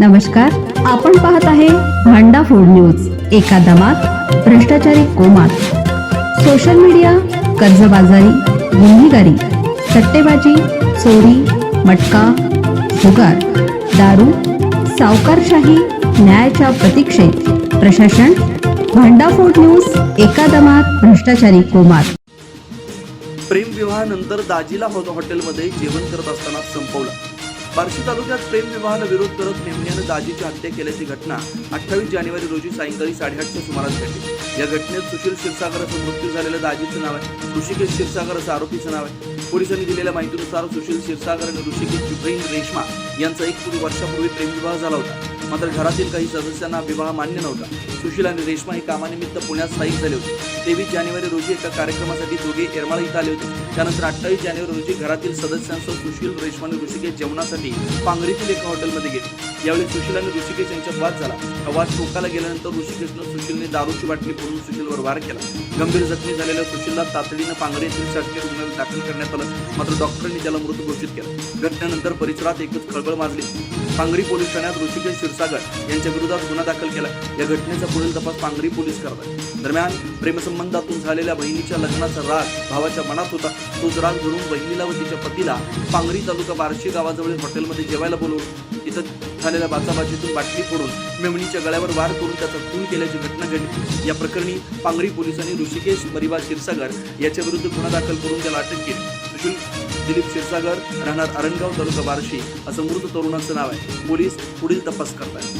नमस्कार आपण पाहत आहे भांडा फोड न्यूज एका दमात भ्रष्टाचारी कोमात. सोशल मीडिया कर्जबाजारी गुन्हेगारी सट्टेबाजी चोरी मटका जुगार दारू सावकारशाही न्यायाच्या प्रतीक्षेत. प्रशासन भांडाफोड न्यूज एका दमात भ्रष्टाचारी कोमात. प्रेमविवाहानंतर दाजीला हॉटेलमध्ये जेवण करत असताना संपवलं. बार्शी तालुक्यात प्रेमविवाहाला विरोध करत मेमण्यानं दाजीची हत्या केल्याची घटना अठ्ठावीस जानेवारी रोजी सायंकाळी साडेआठच्या सुमारास घडली. या घटनेत सुशील क्षीरसागराचा मृत्यू झालेल्या दाजीचं नाव आहे. ऋषिकेश क्षीरसागर असं आरोपीचं नाव आहे. पोलिसांनी दिलेल्या माहितीनुसार सुशील क्षीरसागर आणि ऋषिकेश इब्राहिम रेशमा यांचा एक पूर्वी वर्षापूर्वी प्रेमविवाह झाला होता. मात्र घरातील काही सदस्यांना विवाह मान्य नव्हता. सुशील आणि रेश्मा हे कामानिमित्त पुण्यात स्थायिक झाले होते. तेवीस जानेवारी रोजी एका कार्यक्रमासाठी दोघे येरमाळ इथं आले होते. त्यानंतर अठ्ठावीस जानेवारी रोजी घरातील सदस्यांसह सुशील रेश्मा आणि ऋषिकेश जेवणासाठी पांगरीतील एका हॉटेलमध्ये गेले. यावेळी सुशील आणि ऋषिकेश यांच्यात वाद झाला. वाद टोकाला गेल्यानंतर ऋषिकेशनं सुशीलने दारूची बाटली फोडून सुशीलवर वार केला. गंभीर जखमी झालेल्या सुशीलला तातडीनं पांगरे येथील शासकीय रुग्णालयात दाखल करण्यात आलं. मात्र डॉक्टरांनी त्याला मृत घोषित केलं. घटनेनंतर परिसरात एकच खळबळ माजली. पांगरी पोलीस ठाण्यात ऋषिकेश क्षीरसागर यांच्या विरोधात गुन्हा दाखल केला. या घटनेचा पुढील तपास पांगरी पोलीस करत आहेत दरम्यान प्रेमसंबंधातून झालेल्या बहिणीच्या लग्नाचा राग भावाच्या मनात होता. तोच राग धरून बहिणीला व तिच्या पतीला पांगरी तालुका बार्शी गावाजवळील हॉटेलमध्ये जेवायला बोलवून इथं झालेल्या बाचाबाचीतून बाटली फोडून मेमणीच्या गळ्यावर वार करून त्याचा खून केल्याची घटना घडली. या प्रकरणी पांगरी पोलिसांनी ऋषिकेश परिवार क्षीरसागर याच्या विरुद्ध गुन्हा दाखल करून त्याला अटक केली. दिलीप क्षीरसागर राहणार अरणगाव तालुका बार्शी असं मृत तरुणाचं नाव आहे. पोलीस पुढील तपास करत आहेत